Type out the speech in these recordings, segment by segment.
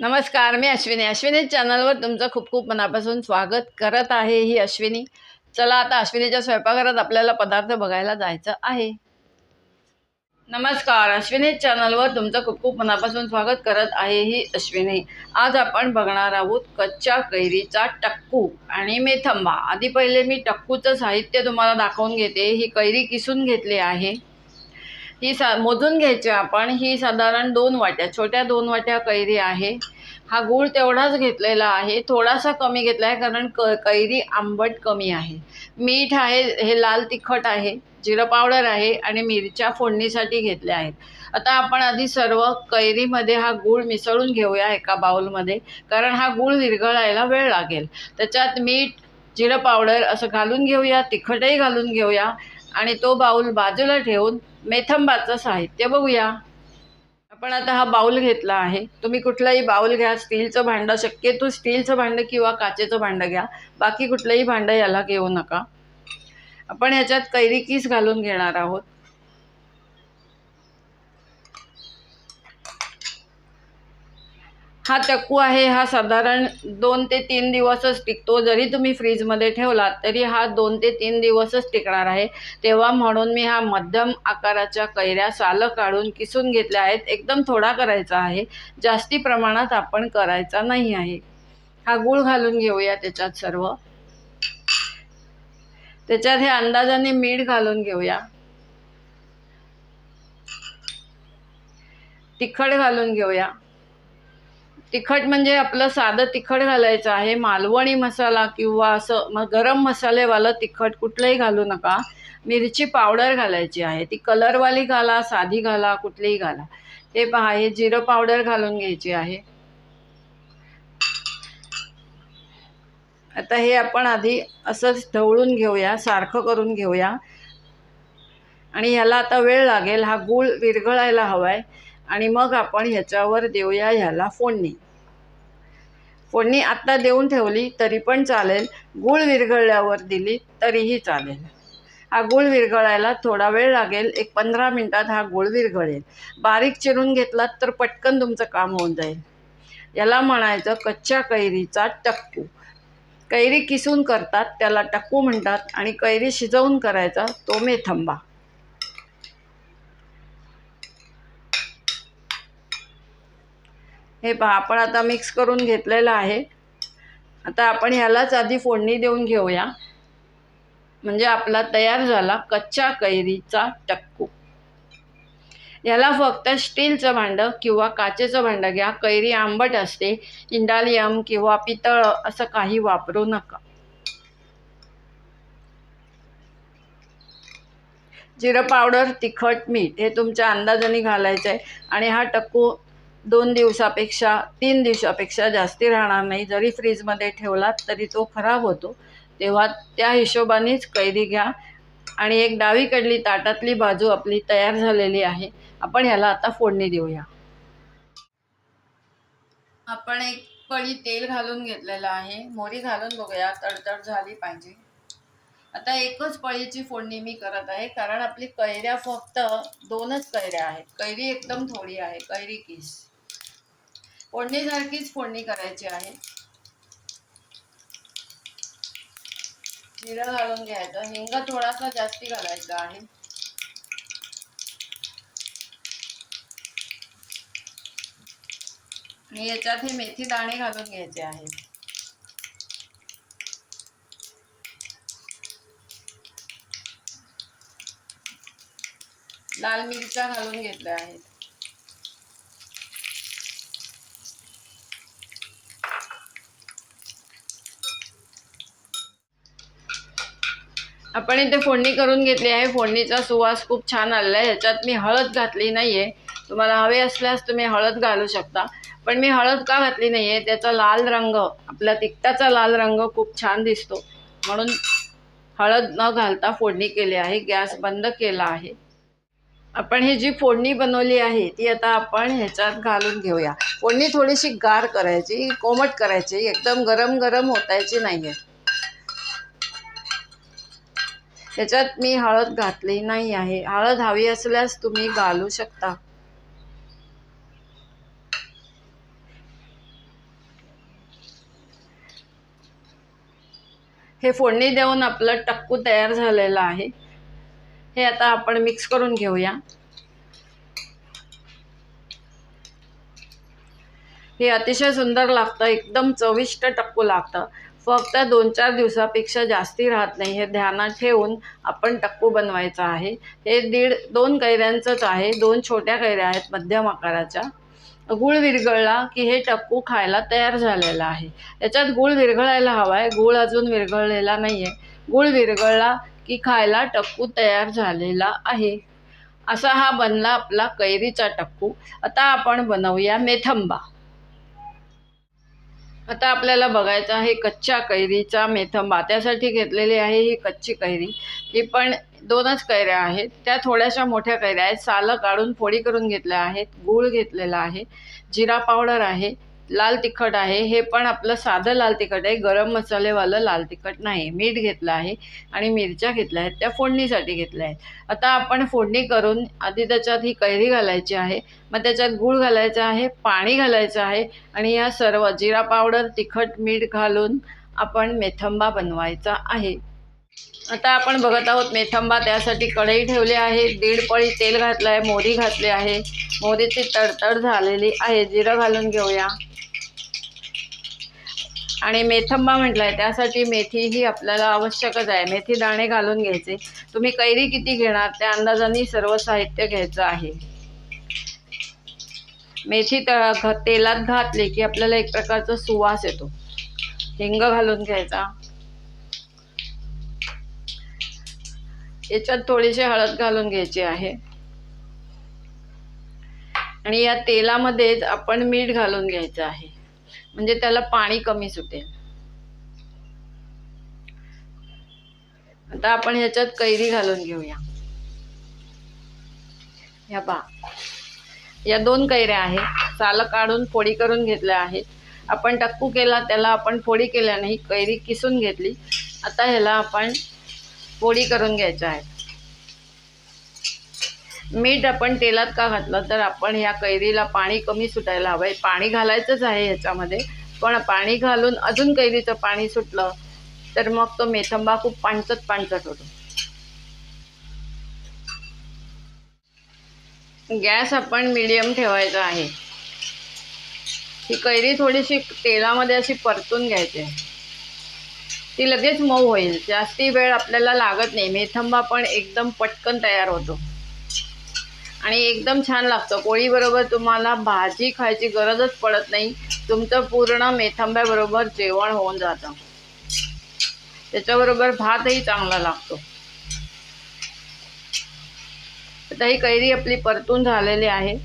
नमस्कार मी अश्विनी. अश्विनी चॅनलवर तुमचं खूप खूप मनापासून स्वागत करत आहे ही अश्विनी. चला आता अश्विनीच्या स्वयंपाकघरात आपल्याला पदार्थ बघायला जायचं आहे. नमस्कार अश्विनी चॅनलवर तुमचं खूप खूप मनापासून स्वागत करत आहे ही अश्विनी. आज आपण बघणार आहोत कच्च्या कैरीचा टक्कू आणि मेथंबा. आधी पहिले मी टक्कूचं साहित्य तुम्हाला दाखवून घेते. ही कैरी किसून घेतली आहे. ही सा मोजून घ्यायची आपण. ही साधारण दोन वाट्या छोट्या दोन वाट्या कैरी आहे. हा गूळ तेवढाच घेतलेला आहे. थोडासा कमी घेतला आहे कारण क कैरी आंबट कमी आहे. मीठ आहे हे लाल तिखट आहे जिरं पावडर आहे आणि मिरच्या फोडणीसाठी घेतल्या आहेत. आता आपण आधी सर्व कैरीमध्ये हा गूळ मिसळून घेऊया एका बाउलमध्ये कारण हा गूळ विरघळायला वेळ लागेल. त्याच्यात मीठ जिरं पावडर असं घालून घेऊया तिखटही घालून घेऊया. आणि तो बाऊल बाजूला ठेवून मेथंबाचं साहित्य बघूया. आपण आता हा बाऊल घेतला आहे. तुम्ही कुठलाही बाऊल घ्या स्टीलचं भांडं शक्यतो स्टीलचं भांडं किंवा काचेचं भांडं घ्या. बाकी कुठलंही भांडं याला घेऊ नका. आपण ह्याच्यात कैरीकीस घालून घेणार आहोत. हा चक्कू आहे हा साधारण दोन ते तीन दिवसच टिकतो. जरी तुम्ही फ्रीजमध्ये ठेवलात तरी हा दोन ते तीन दिवसच टिकणार आहे. तेव्हा म्हणून मी हा मध्यम आकाराच्या कैऱ्या सालं काढून किसून घेतल्या आहेत. एकदम थोडा करायचा आहे. जास्ती प्रमाणात आपण करायचा नाही आहे. हा गूळ घालून घेऊया त्याच्यात सर्व. त्याच्यात हे अंदाजाने मीठ घालून घेऊया. तिखट घालून घेऊया. तिखट म्हणजे आपलं साधं तिखट घालायचं आहे. मालवणी मसाला किंवा असं म गरम मसालेवालं तिखट कुठलंही घालू नका. मिरची पावडर घालायची आहे. ती कलरवाली घाला साधी घाला कुठलीही घाला. ते पहा हे जिरं पावडर घालून घ्यायची आहे. आता हे आपण आधी असंच ढवळून घेऊया सारखं करून घेऊया. आणि ह्याला आता वेळ लागेल. हा गूळ विरघळायला हवा आहे आणि मग आपण ह्याच्यावर देऊया ह्याला फोडणी. फोडणी आत्ता देऊन ठेवली तरी पण चालेल. गूळ विरघळल्यावर दिली तरीही चालेल. हा गूळ विरघळायला थोडा वेळ लागेल. एक पंधरा मिनटात हा गूळ विरघळेल. बारीक चिरून घेतलात तर पटकन तुमचं काम होऊन जाईल. याला म्हणायचं कच्च्या कैरीचा टक्कू. कैरी किसून करतात त्याला टक्कू म्हणतात आणि कैरी शिजवून करायचा तो मेथंबा. हे पहा आपण आता मिक्स करून घेतलेलं आहे. आता आपण ह्यालाच आधी फोडणी देऊन घेऊया. म्हणजे आपला तयार झाला कच्च्या कैरीचा टक्कू. याला फक्त स्टीलचं भांडं किंवा काचेचं भांडं घ्या. कैरी आंबट असते इंडालियम किंवा पितळ असं काही वापरू नका. जिरं पावडर तिखट मीठ हे तुमच्या अंदाजाने घालायचं आहे आणि हा टक्कू दोन दिवसापेक्षा तीन दिवसापेक्षा जास्ती राहणार नाही. जरी फ्रीजमध्ये ठेवलात तरी तो खराब होतो. तेव्हा त्या हिशोबानेच कैरी घ्या. आणि एक डावीकडली ताटातली बाजू आपली तयार झालेली आहे. आपण ह्याला आता फोडणी देऊया. आपण एक पळी तेल घालून घेतलेलं आहे. मोरी घालून बघूया. तडतड झाली पाहिजे. आता एकच पळीची फोडणी मी करत आहे. कारण आपली कैऱ्या फक्त दोनच कैऱ्या आहेत. कैरी एकदम थोडी आहे. कैरी किस. फोडणीसारखीच फोडणी करायची आहे. जिरं घालून घ्यायचं. हिंग थोडासा जास्ती घालायचा आहे. आणि याच्यात हे मेथी दाणे घालून घ्यायचे आहेत लाल मिरच्या घालून घेतल्या आहेत. आपण इथे फोडणी करून घेतली आहे. फोडणीचा सुवास खूप छान आलेला आहे. ह्याच्यात मी हळद घातली नाही आहे तुम्हाला हवे असल्यास तुम्ही हळद घालू शकता. पण मी हळद का घातली नाही आहे त्याचा लाल रंग आपला तिखटाचा लाल रंग खूप छान दिसतो. म्हणून हळद न घालता फोडणी केली आहे. गॅस बंद केला आहे. आपण ही जी फोडणी बनवली आहे ती आता आपण ह्याच्यात घालून घेऊया. फोडणी थोडीशी गार करायची कोमट करायची. एकदम गरम गरम होतायची नाही आहे त्याच्यात मी हळद घातली नाही आहे. हळद हवी असल्यास तुम्ही घालू शकता. हे फोडणी देऊन आपलं टक्कू तयार झालेलं आहे. हे आता आपण मिक्स करून घेऊया. हे अतिशय सुंदर लागतं. एकदम चविष्ट टक्कू लागतं. फक्त दोन चार दिवसापेक्षा जास्ती राहत नाही. हे ध्यानात ठेवून आपण टक्कू बनवायचं आहे. हे दीड दोन कैऱ्यांचंच आहे. दोन छोट्या कैऱ्या आहेत मध्यम आकाराच्या. गूळ विरघळला की हे टक्कू खायला तयार झालेलं आहे. याच्यात गूळ विरघळायला हवा आहे गूळ अजून विरघळलेला नाही आहे गूळ विरघळला की खायला टक्कू तयार झालेला आहे. असा हा बनला आपला कैरीचा टक्कू. आता आपण बनवूया मेथंबा. आता आपल्याला बघायचं आहे कच्च्या कैरीचा मेथंबा. त्यासाठी घेतलेली आहे ही कच्ची कैरी. ही पण दोनच कैऱ्या आहेत. त्या थोड्याशा मोठ्या कैऱ्या आहेत. सालं काढून फोडी करून घेतल्या आहेत. गूळ घेतलेला आहे. जिरा पावडर आहे. लाल तिखट आहे हे पण आपलं साधं लाल तिखट आहे गरम मसालेवालं लाल तिखट नाही. मीठ घेतलं आहे आणि मिरच्या घेतल्या आहेत त्या फोडणीसाठी घेतल्या आहेत. आता आपण फोडणी करून आधी त्याच्यात ही कैरी घालायची आहे मग त्याच्यात गूळ घालायचं आहे पाणी घालायचं आहे आणि या सर्व जिरा पावडर तिखट मीठ घालून आपण मेथंबा बनवायचा आहे. आता आपण बघत आहोत मेथंबा त्यासाठी कढई ठेवली आहे दीड पळी तेल घातलं आहे मोहरी घातली आहे. मोहरीची तडतड झालेली आहे जिरं घालून घेऊया. आणि मेथंबा म्हटलं आहे त्यासाठी मेथी ही आपल्याला आवश्यकच आहे. मेथी दाणे घालून घ्यायचे. तुम्ही कैरी किती घेणार? त्या अंदाजाने सर्व साहित्य घ्यायचं आहे. मेथी त तेलात घातली की आपल्याला एक प्रकारचा सुवास येतो. हिंग घालून घ्यायचा. याच्यात थोडीशी हळद घालून घ्यायची आहे. आणि या तेलामध्येच आपण मीठ घालून घ्यायचं आहे. म्हणजे त्याला पाणी कमी सुटेल. आता आपण ह्याच्यात कैरी घालून घेऊया. या पा या दोन कैऱ्या आहेत. सालं काढून फोडी करून घेतल्या आहेत. आपण टक्कू केला त्याला आपण फोडी केल्याने ही कैरी किसून घेतली. आता ह्याला आपण फोडी करून घ्यायच्या आहेत. मीठ आपण तेलात का घातलं तर आपण ह्या कैरीला पाणी कमी सुटायला हवं आहे पाणी घालायचंच आहे ह्याच्यामध्ये. पण पाणी घालून अजून कैरीचं पाणी सुटलं तर मग तो मेथंबा खूप पाणचट पाणचट होतो. गॅस आपण मीडियम ठेवायचा आहे. ही कैरी थोडीशी तेलामध्ये अशी परतून घ्यायची. ती लगेच मऊ होईल. जास्ती वेळ आपल्याला लागत नाही. मेथंबा पण एकदम पटकन तयार होतो. आणि एकदम छान लागतं. पोळीबरोबर तुम्हाला भाजी खायची गरजच पडत नाही. तुमचं पूर्ण मेथांब्याबरोबर जेवण होऊन जातं. त्याच्याबरोबर भातही चांगला लागतो. आता ही कैरी आपली परतून झालेली आहे.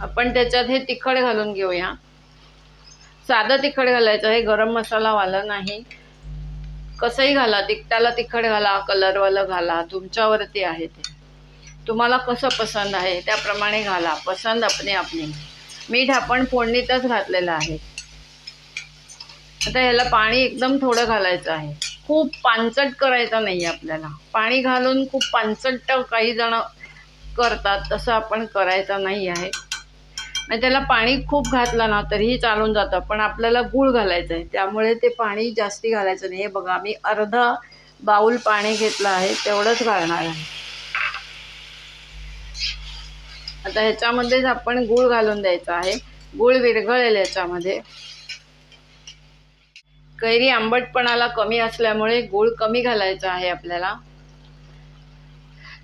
आपण त्याच्यात हे तिखट घालून घेऊया. साधं तिखट घालायचं. हे गरम मसालावाला नाही. कसंही घाला तिखटाला तिखट घाला कलरवालं घाला तुमच्यावरती आहे ते. तुम्हाला कसं पसंत आहे त्याप्रमाणे घाला पसंत आपणे आपणे मीठ आपण फोडणीतच घातलेलं आहे. आता ह्याला पाणी एकदम थोडं घालायचं आहे. खूप पानचट करायचं नाही आपल्याला. पाणी घालून खूप पानचट काही जण करतात तसं आपण करायचं नाही आहे. आणि त्याला पाणी खूप घातलं ना तरीही चालून जातं. पण आपल्याला गूळ घालायचं आहे त्यामुळे ते पाणी जास्ती घालायचं नाही. हे बघा मी अर्धा बाऊल पाणी घेतलं आहे. तेवढंच घालणार आहे. आता ह्याच्यामध्येच आपण गूळ घालून द्यायचा आहे. गूळ विरघळेल याच्यामध्ये. कैरी आंबटपणाला कमी असल्यामुळे गूळ कमी घालायचा आहे आपल्याला.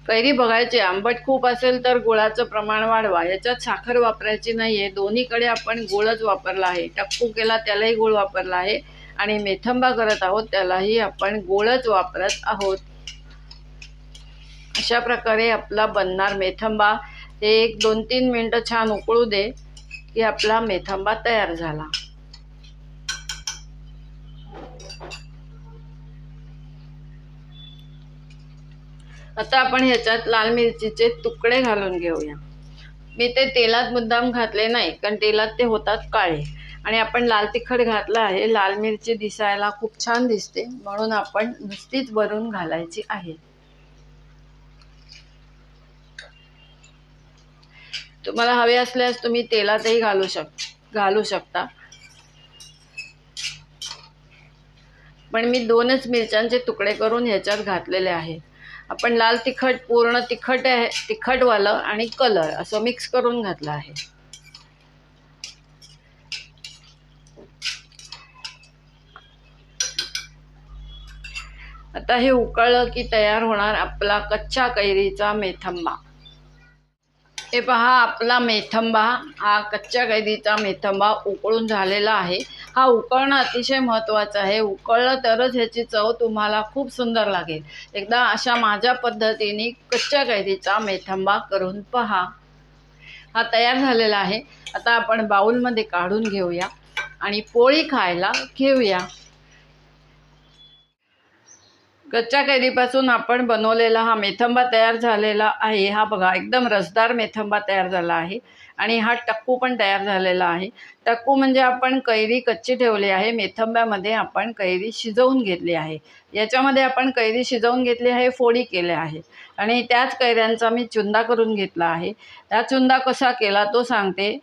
कैरी बघायची आंबट खूप असेल तर गुळाचं प्रमाण वाढवा. याच्यात साखर वापरायची नाही आहे दोन्हीकडे आपण गुळच वापरला आहे. टक्कू केला त्यालाही गुळ वापरला आहे. आणि मेथंबा करत आहोत त्यालाही आपण गुळच वापरत आहोत. अशा प्रकारे आपला बनणार मेथंबा. हे एक दोन तीन मिनटं छान उकळू दे की आपला मेथंबा तयार झाला. आता आपण ह्याच्यात लाल मिरचीचे तुकडे घालून घेऊया. मी ते तेलात मुद्दाम घातले नाही कारण तेलात ते होतात काळे. आणि आपण लाल तिखट घातलं आहे लाल मिरची दिसायला खूप छान दिसते म्हणून आपण नुसतीच भरून घालायची आहे. तुम्हाला हवे असल्यास तुम्ही तेलातही घालू शक घालू शकता. पण मी दोनच मिरच्यांचे तुकडे करून ह्याच्यात घातलेले आहेत. आपण लाल तिखट पूर्ण तिखट आहे तिखटवालं आणि कलर असं मिक्स करून घातलं आहे. आता हे उकळलं की तयार होणार आपला कच्च्या कैरीचा मेथंबा. हे पहा आपला मेथंबा हा कच्च्या कैरीचा मेथंबा उकळून झालेला आहे. हा उकळणं अतिशय महत्त्वाचं आहे. उकळलं तरच ह्याची चव तुम्हाला खूप सुंदर लागेल. एकदा अशा माझ्या पद्धतीने कच्च्या कैरीचा मेथंबा करून पहा. हा तयार झालेला आहे. आता आपण बाऊलमध्ये काढून घेऊया आणि पोळी खायला घेऊया. कच्च्या कैरीपासून आपण बनवलेला हा मेथंबा तयार झालेला आहे. हा बघा एकदम रसदार मेथंबा तयार झाला आहे. आणि हा टक्कू पण तयार झालेला आहे. टक्कू म्हणजे आपण कैरी कच्ची ठेवली आहे मेथंब्यामध्ये आपण कैरी शिजवून घेतली आहे. याच्यामध्ये आपण कैरी शिजवून घेतली आहे फोडी केल्या आहे. आणि त्याच कैऱ्यांचा मी चुंदा करून घेतला आहे. त्या चुंदा कसा केला तो सांगते.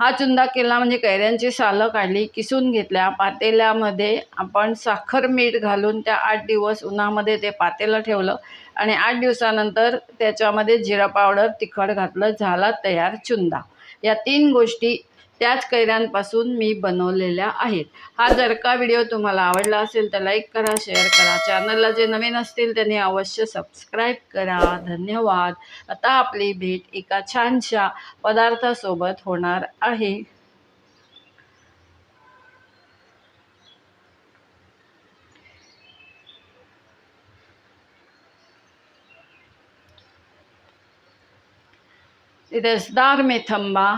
हा चुंदा केला म्हणजे कैऱ्यांची सालं काढली किसून घेतल्या. पातेल्यामध्ये आपण साखर मीठ घालून त्या आठ दिवस उन्हामध्ये ते पातेलं ठेवलं आणि आठ दिवसानंतर त्याच्यामध्ये जिरा पावडर तिखट घातलं झाला तयार चुंदा. या तीन गोष्टी त्याच कैऱ्यांपासून मी बनवलेल्या आहेत. हा जर का व्हिडिओ तुम्हाला आवडला असेल तर लाईक करा शेअर करा. चॅनलला जे नवीन असतील त्यांनी अवश्य सबस्क्राईब करा. धन्यवाद. आता आपली भेट एका छानशा पदार्थासोबत होणार आहे. रसदार मेथंबा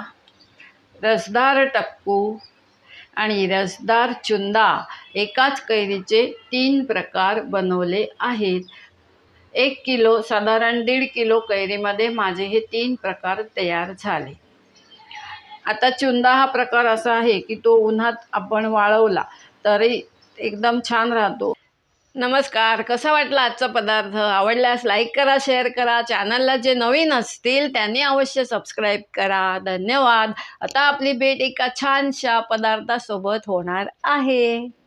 रसदार टप्पू आणि रसदार चुंदा एकाच कैरीचे तीन प्रकार बनवले आहेत. एक किलो साधारण दीड किलो कैरीमध्ये माझे हे तीन प्रकार तयार झाले. आता चुंदा हा प्रकार असा आहे की तो उन्हात आपण वाळवला तरी एकदम छान राहतो. नमस्कार. कसा वाटला आजचा पदार्थ? आवडल्यास लाईक करा शेअर करा. चॅनलला जे नवीन असतील त्यांनी अवश्य सबस्क्राईब करा. धन्यवाद. आता आपली भेट एका छानशा पदार्थासोबत होणार आहे.